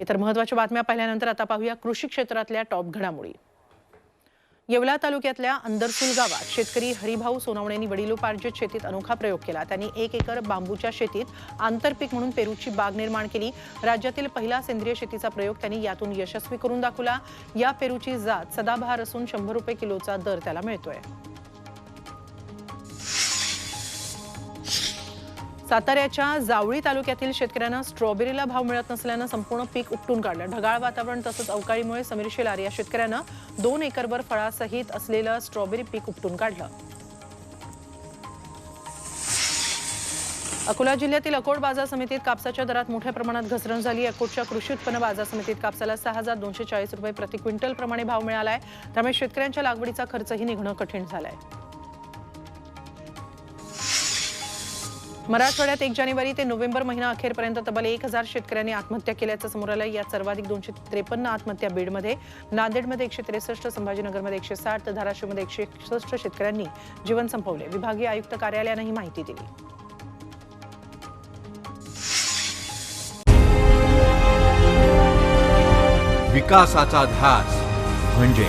इतर महत्त्वाच्या बातम्या पाहिल्यानंतर आता पाहूया कृषी क्षेत्रातल्या टॉप घडामोडी. येवला तालुक्यातल्या अंदरसूल गावात शेतकरी हरिभाऊ सोनवण्यांनी वडिलोपार्जित शेतीत अनोखा प्रयोग केला. त्यांनी एक एकर बांबूच्या शेतीत आंतरपीक म्हणून पेरूची बाग निर्माण केली. राज्यातील पहिला सेंद्रिय शेतीचा प्रयोग त्यांनी यातून यशस्वी करून दाखवला. या पेरूची जात सदाबहार असून शंभर रुपये किलोचा दर त्याला मिळतोय. साताऱ्याच्या जावळी तालुक्यातील शेतकऱ्यांना स्ट्रॉबेरीला भाव मिळत नसल्यानं संपूर्ण पीक उपटून काढलं. ढगाळ वातावरण तसंच अवकाळीमुळे समीर शेलार या शेतकऱ्यानं दोन एकरभर फळासहित असलेलं स्ट्रॉबेरी पीक उपटून काढलं. अकोला जिल्ह्यातील अकोट बाजार समितीत कापसाच्या दरात मोठ्या प्रमाणात घसरण झाली. अकोटच्या कृषी उत्पन्न बाजार समितीत कापसाला सहा हजार दोनशे चाळीस रुपये प्रति क्विंटल प्रमाणे भाव मिळालाय. त्यामुळे शेतकऱ्यांच्या लागवडीचा खर्चही निघणं कठीण झालाय. मराठवाड्यात एक जानेवारी ते नोव्हेंबर महिना अखेरपर्यंत तब्बल एक हजार शेतकऱ्यांनी आत्महत्या केल्याचं समोर आलं यात सर्वाधिक दोनशे त्रेपन्न आत्महत्या बीडमध्ये नांदेडमध्ये एकशे त्रेसष्ट संभाजीनगरमध्ये एकशे साठ तर धाराशिवमध्ये एकशे एकसष्ट शेतकऱ्यांनी जीवन संपवले. विभागीय आयुक्त कार्यालयानं ही माहिती दिली. विकासाचा ध्यास म्हणजे